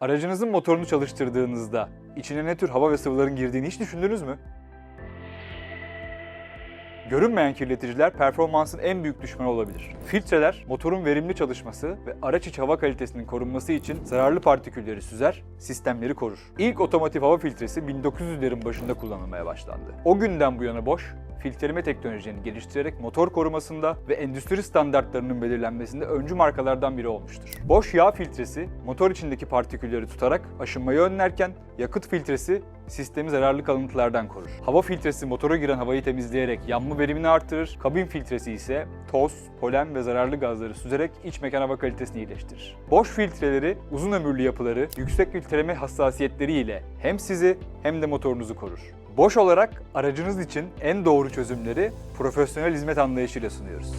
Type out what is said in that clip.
Aracınızın motorunu çalıştırdığınızda içine ne tür hava ve sıvıların girdiğini hiç düşündünüz mü? Görünmeyen kirleticiler performansın en büyük düşmanı olabilir. Filtreler, motorun verimli çalışması ve araç içi hava kalitesinin korunması için zararlı partikülleri süzer, sistemleri korur. İlk otomotiv hava filtresi 1900'lerin başında kullanılmaya başlandı. O günden bu yana Bosch, filtreleme teknolojilerini geliştirerek motor korumasında ve endüstri standartlarının belirlenmesinde öncü markalardan biri olmuştur. Bosch yağ filtresi motor içindeki partikülleri tutarak aşınmayı önlerken yakıt filtresi sistemi zararlı kalıntılardan korur. Hava filtresi motora giren havayı temizleyerek yanma verimini artırır. Kabin filtresi ise toz, polen ve zararlı gazları süzerek iç mekan hava kalitesini iyileştirir. Bosch filtreleri uzun ömürlü yapıları, yüksek filtreleme hassasiyetleri ile hem sizi hem de motorunuzu korur. Bosch olarak aracınız için en doğru çözümleri profesyonel hizmet anlayışıyla sunuyoruz.